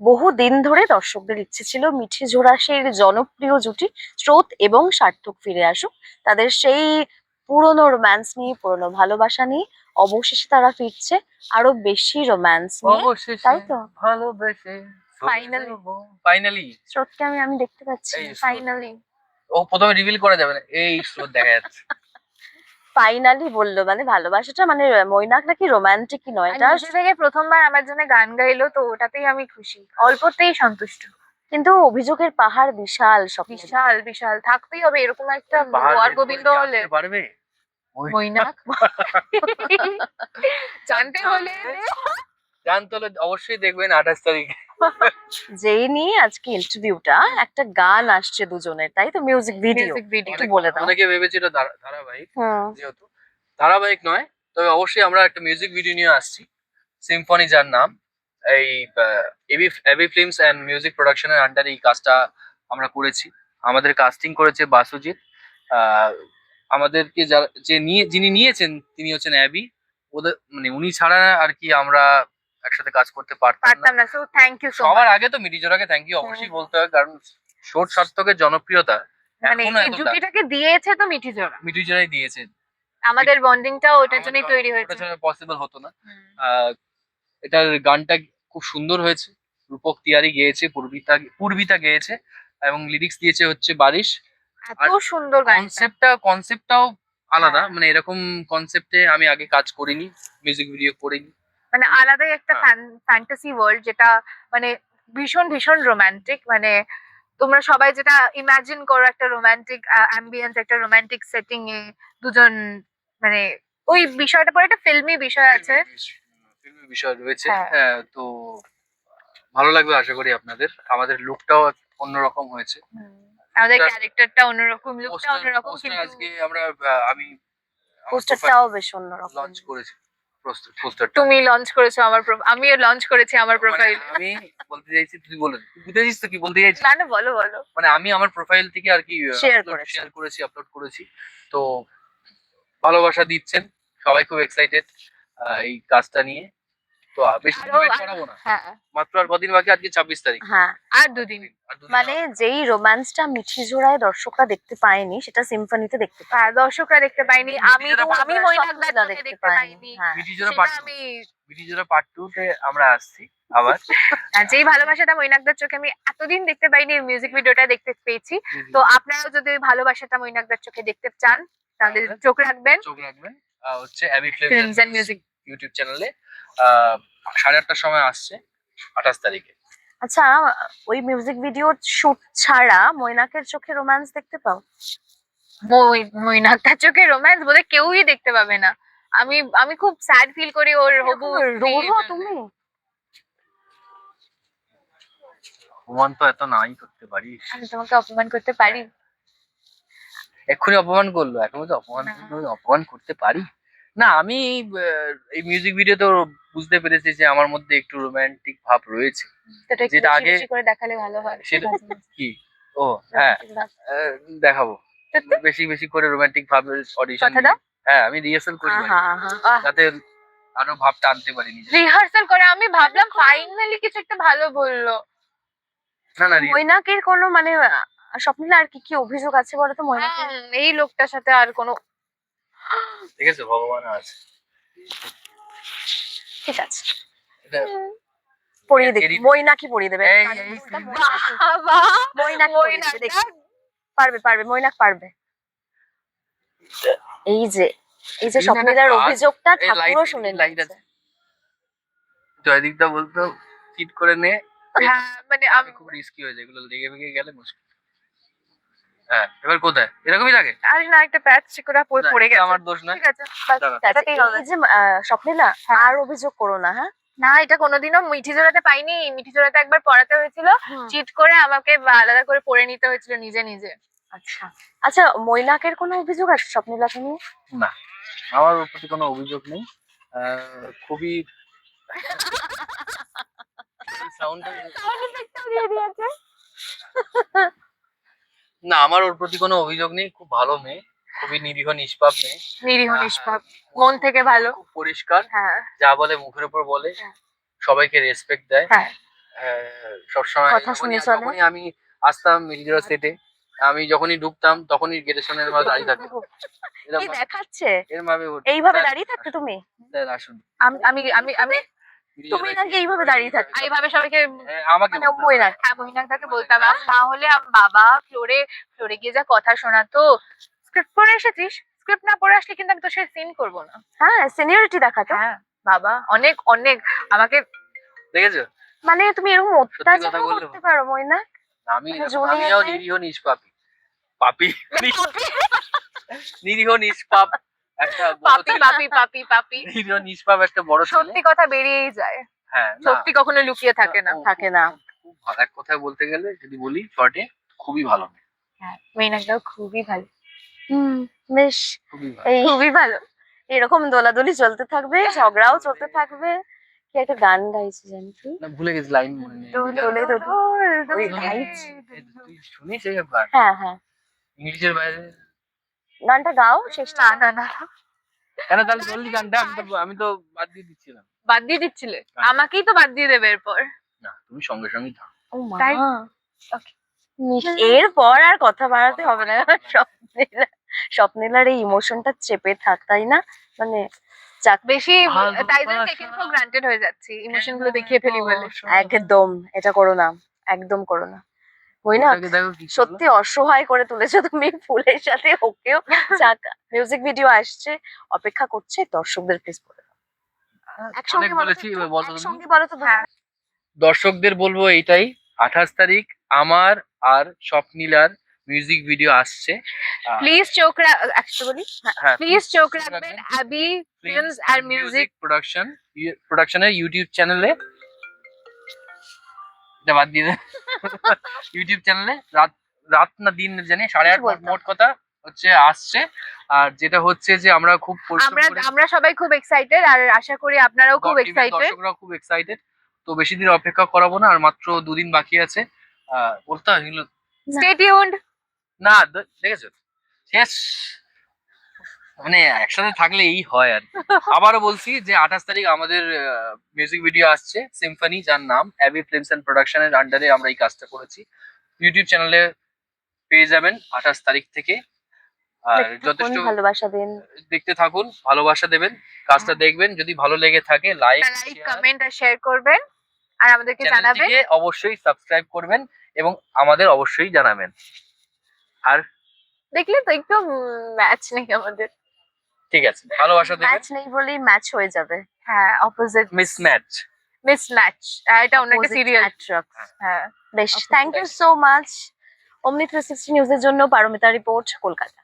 বহু দিন ধরে দর্শকদের ইচ্ছে ছিল মিঠি ঝোড়াসের জনপ্রিয় জুটি স্রোত এবং সার্থক ফিরে আসুক। তাদের সেই পুরনো রোম্যান্স নিয়ে পুরনো ভালোবাসা নিয়ে অবশেষে তারা ফিরছে আরও বেশি রোম্যান্স নিয়ে তাই তো? ভালোবেসে Finally. ফাইনালি স্রোতকে আমি আমি দেখতে পাচ্ছি ফাইনালি ও প্রথমে রিভিল করা যাবে না এই স্রোত দেখা যাচ্ছে। ফাইনালি বলল মানে ভালোবাসাটা মানে মৈনাক নাকি রোমান্টিকই নয়। এটা থেকে প্রথমবার আমার জন্য গান গাইলো তো ওটাতেই আমি খুশি। অল্পতেই সন্তুষ্ট। কিন্তু অভিযোগের পাহাড় বিশাল সব বিশাল বিশাল। থাকতেই হবে এরকম একটা গোয়ার গোবিন্দ হলে। পারবে? মৈনাক? জানতে হলে। জানতে হলে অবশ্যই দেখবেন আঠাশ তারিখ। যেই নিয়ে আজকে ইন্টারভিউটা একটা গান আসছে দুজনের তাই তো? মিউজিক ভিডিও ভিডিও একটু বলে দাও। অনেকে ভেবেছিল ধারাবাহিক যেহেতু। ধারাবাহিক নয় তবে অবশ্যই আমরা একটা মিউজিক ভিডিও নিয়ে আসছি। সিম্ফনি যার নাম এই AB AB films and music প্রোডাকশনের আন্ডারে এই কাজটা আমরা করেছি। আমাদের কাস্টিং করেছে বাসুজিৎ। আমাদেরকে যারা যে নিয়ে যিনি নিয়েছেন তিনি হচ্ছেন অ্যাবি ওদের মানে উনি ছাড়া আর কি আমরা একসাথে কাজ করতে পারতাম না। সো থ্যাংক ইউ সবার আগে তো মিডিজোরাকে থ্যাংক ইউ অবশ্যই বলতে হয় কারণ শোট সার্থকের জনপ্রিয়তা মানে এই জুটিটাকে দিয়েছে তো মিঠি জোড়া মিডিজোরাই দিয়েছে। আমাদের বন্ডিংটাও ওটার জন্যই তৈরি হয়েছে। ওটা ছাড়া পসিবল হতো না। এটার গানটা খুব সুন্দর হয়েছে। রূপক তিয়ারি গেয়েছে পূর্বিতা পূর্বিতা গেয়েছে এবং লিরিক্স দিয়েছে হচ্ছে বারিশ। এত সুন্দর গান কনসেপ্টটা কনসেপ্টটাও আলাদা। হ্যাঁ। মানে এরকম কনসেপ্টে আমি আগে কাজ করিনি মিউজিক ভিডিও করিনি। মানে আলাদাই একটা। ফ্যান্টাসি ওয়ার্ল্ড যেটা মানে ভীষণ ভীষণ রোমান্টিক মানে তোমরা সবাই যেটা ইমাজিন করো একটা রোমান্টিক অ্যাম্বিয়েন্স একটা রোমান্টিক সেটিং এ দুজন মানে ওই বিষয়টা পরে একটা ফিল্মি বিষয় আছে। ফিল্মি বিষয় রয়েছে। হ্যাঁ। হ্যাঁ তো ভালো লাগবে আশা করি আপনাদের। আমাদের লুকটাও অন্যরকম হয়েছে। আমাদের ক্যারেক্টারটা অন্যরকম লুকটা অন্যরকম কিন্তু আজকে আমরা আমি পোস্টারটাও বেশ অন্যরকম। লঞ্চ করেছি। পোস্টারটা তুমি লঞ্চ করেছ আমার আমিও লঞ্চ করেছি আমার প্রোফাইল মানে আমি বলতে চাইছি তুই বলে চাইছিস তো কি বলতে চাইছিস না না বলো বলো। মানে আমি আমার প্রোফাইল থেকে আর কি শেয়ার করেছি। শেয়ার করেছি আপলোড করেছি। তো ভালোবাসা দিচ্ছেন সবাই খুব এক্সাইটেড এই কাজটা নিয়ে। তো বেশি আরো- wait না। হ্যাঁ। মাত্র আর কদিন বাকি আজকে ছাব্বিশ তারিখ। হ্যাঁ আর দুদিন। মানে যেই রোম্যান্সটা মিঠি জোড়ায় দর্শকরা দেখতে পায়নি সেটা সিম্ফনিতে দেখতে পায়। আর দর্শকরা দেখতে পাইনি আমি আমি মৈনাকদার দেখতে পাইনি। হ্যাঁ। বিটিজোড়া পার্ট আমি বিটিজোড়া পার্ট টু তে আমরা আসছি আবার। আর যেই ভালোবাসাটা মৈনাকদার চোখে আমি এতদিন দেখতে পাইনি মিউজিক ভিডিওটা দেখতে পেয়েছি। তো আপনারাও যদি ভালোবাসাটা মৈনাকদার চোখে দেখতে চান তাহলে তাহলে চোখ রাখবেন। চোখ রাখবেন হচ্ছে অ্যাবি ফিল্মস এন্ড মিউজিক ইউটিউব চ্যানেলে সাড়ে আটটার সময় আসছে আঠাশ তারিখে। আচ্ছা ওই মিউজিক ভিডিও শুট ছাড়া মৈনাকের চোখে রোম্যান্স দেখতে পাও? মৈনাকদার চোখে রোম্যান্স বলে কেউই দেখতে পাবে না। আমি আমি খুব স্যাড ফিল করি ওর হবু রোহো তুমি? অপমান তো এত নাই করতে পারিস। আমি তোমাকে অপমান করতে পারি? এক্ষুনি অপমান করল এখন তো অপমান না। অপমান করতে পারি? না আমি এই মিউজিক ভিডিওতে বুঝতে পেরেছি যে আমার মধ্যে একটু রোমান্টিক ভাব রয়েছে। যেটা আগে- করে দেখালে ভালো হয়। সেটা কি? ও হ্যাঁ। আহ, দেখাবো। বেশি বেশি করে রোমান্টিক ভাবের অডিশন। হ্যাঁ আমি রিহার্সাল করি যাতে আরও ভাবটা আনতে পারি নিজে রিহার্সাল করে আমি ভাবলাম ফাইনালি কিছু একটা ভালো বলল। না না মৈনাকের কোনো মানে স্বপ্নিলা আর কি কি অভিযোগ আছে বলো তো মৈনাকের এই লোকটার সাথে আর কোনো ঠিক আছে ভগবান আছে। ঠিক আছে। এটা পড়িয়ে দেখি এরই- মৈনাকি পড়িয়ে দেবে। দেখি। পারবে পারবে পারবে। এই যে এই যে এই স্বপ্নিলার অভিযোগটা ঠাকুরও শুনে নিয়েছে। আছে। জয়দীপটা বলতো চিট করে নে। হ্যাঁ মানে আমি আমি খুব রিস্কি হয়ে যায় এগুলো লেগে ভেগে গেলে মুশকিল। হ্যাঁ এবার কোথায়? এরকমই লাগে? আরে না একটা প্যাচ চিকুরা পড়ে পড়ে গেছে। আমার দোষ নয়। ঠিক আছে। এই যে স্বপ্নিলা হ্যাঁ। আর অভিযোগ করো না হ্যাঁ? না এটা কোনোদিনও মিঠি জোড়াতে পাইনি। মিঠি জোড়াতে একবার পড়াতে হয়েছিল। চিট করে আমাকে আলাদা করে পড়ে নিতে হয়েছিল নিজে নিজে। আচ্ছা। আচ্ছা মৈনাকের কোনো অভিযোগ আছে স্বপ্নিলাকে নিয়ে না আমার ওর প্রতি কোনো অভিযোগ নেই। আহ, খুবই সাউন্ড না আমার ওর প্রতি কোনো অভিযোগ নেই খুব ভালো মেয়ে খুবই নিরীহ নিষ্পাপ মেয়ে। নিরীহ হ্যাঁ, নিষ্পাপ। মন থেকে ভালো। খুব পরিষ্কার হ্যাঁ। যা বলে মুখের উপর বলে হ্যাঁ। সবাইকে রেসপেক্ট দেয়। হ্যাঁ। সবসময় কথা যখনই-। আমি আসতাম মিডিয়ার সেটে আমি যখনই ঢুকতাম তখনই গেটের সামনে ভাবে দাঁড়িয়ে থাকতো। কি। দেখাচ্ছে? এরম ভাবে এইভাবে দাঁড়িয়ে থাকতে তুমি? আসুন। আমি আমি আমি তুমি নাকি এইভাবে দাঁড়িয়ে থাকতে এইভাবে সবাইকে হ্যাঁ, আমাকে মানে বলতে হবে। বই না হ্যাঁ মহিনাকে বলতাম তাহলে বাবা ফ্লোরে ফ্লোরে গিয়ে যা কথা শোনাতো স্ক্রিপ্ট পড়ে এসেছিস? স্ক্রিপ্ট না পড়ে আসলে কিন্তু আমি তো সে সিন করব না। হ্যাঁ সিনিয়রিটি দেখাতো। হ্যাঁ বাবা অনেক অনেক। আমাকে দেখেছ? মানে তুমি এরকম অত্যাচার করতে পারো মইনা আমি মানে আমিও নিরীহ নিষ্পাপী। পাপি। নিরীহ নিষ্পাপ। একটা পাপি পাপি পাপি পাপি নিরীহ নিষ্পাপ একটা বড় সত্যি কথা বেরিয়েই যায়। হ্যাঁ সত্যি কখনো লুকিয়ে থাকে না। থাকে না। ভালো। এক কথায় বলতে গেলে যদি বলি শর্টে খুবই ভালো। মেয়ে, হ্যাঁ মেয়েনাটাও খুবই ভালো। হুম বেশ। খুবই ভালো। এই খুবই ভালো। এরকম দোলাদলি চলতে থাকবে ঝগড়াও চলতে থাকবে। কি একটা গান গাইছে জানি তুই না ভুলে গেছি লাইন মনে নেই। দোল দোলে। তুই শুনিস এই ব্যাপার হ্যাঁ হ্যাঁ। ইংলিশের বাইরে গানটা গাও শেষ না না না। কেন তাহলে বললি গানটা আমি তো আমি তো বাদ দিয়ে দিচ্ছিলাম। বাদ দিয়ে দিচ্ছিলে? আমাকেই তো বাদ দিয়ে দেবে এরপর। না তুমি সঙ্গে সঙ্গেই থাকো। ও মা। তাই? এরপর আর কথা বাড়াতে হবে না। স্বপ্নীলা স্বপ্নীলার এই ইমোশনটা চেপে থাক তাই না? মানে যাক। বেশি তাই জন্য টেকেন ফর গ্রান্টেড হয়ে যাচ্ছি। ইমোশনগুলো দেখিয়ে ফেলি বলে। একদম এটা করো না। একদম করো না। ওই না। সত্যি অসহায় করে তুলেছো তুমি ফুলের সাথে ওকেও যাক মিউজিক ভিডিও আসছে অপেক্ষা করছে দর্শকদের প্লিজ বলে একসঙ্গে তো হ্যাঁ। দর্শকদের বলব এইটাই আঠাশ তারিখ আমার আর স্বপ্নীলার মিউজিক ভিডিও আসছে। প্লিজ চোখ রাখ বলি। হ্যাঁ প্লিজ চোখ রাখবেন। আবি ফিল্মস আর মিউজিক প্রোডাকশন প্রোডাকশনের ইউটিউব চ্যানেলে বাদ দিয়ে ইউটিউব চ্যানেলে রাত রাত না দিন জানি সাড়ে আট মোট কথা হচ্ছে আসছে। আর যেটা হচ্ছে যে আমরা খুব আমরা আমরা সবাই খুব এক্সাইটেড আর আশা করি আপনারাও খুব এক্সাইটেড দর্শকরা খুব এক্সাইটেড তো বেশি দিন অপেক্ষা করাবো না আর মাত্র দুদিন বাকি আছে। বলতে হয় স্টে টিউনড না দেখেছ? শেষ। মানে একসাথে থাকলে এই হয় আর। আবারও বলছি যে আঠাশ তারিখ আমাদের মিউজিক ভিডিও আসছে সিম্ফনি যার নাম অ্যাবি ফিল্মস অ্যান্ড প্রোডাকশনের আন্ডারে আমরা এই কাজটা করেছি। ইউটিউব চ্যানেলে পেয়ে যাবেন আঠাশ তারিখ থেকে। আর যথেষ্ট ভালোবাসা দিন। দেখতে থাকুন ভালোবাসা দেবেন কাজটা দেখবেন যদি ভালো লেগে থাকে লাইক কমেন্ট আর শেয়ার করবেন। আর আমাদেরকে জানাবেন। অবশ্যই সাবস্ক্রাইব করবেন এবং আমাদের অবশ্যই জানাবেন। আর দেখলে তো একটু ম্যাচ নেই আমাদের। ঠিক আছে ভালোবাসা দিবেন ম্যাচ নেই বলেই ম্যাচ হয়ে যাবে। হ্যাঁ opposite miss match miss match এটা অন্য একটা সিরিয়াল। হ্যাঁ। বেশ। থ্যাংক ইউ সো মাচ অমনি থ্রি সিক্সটি নিউজের জন্য পারমিতা রিপোর্ট কলকাতা।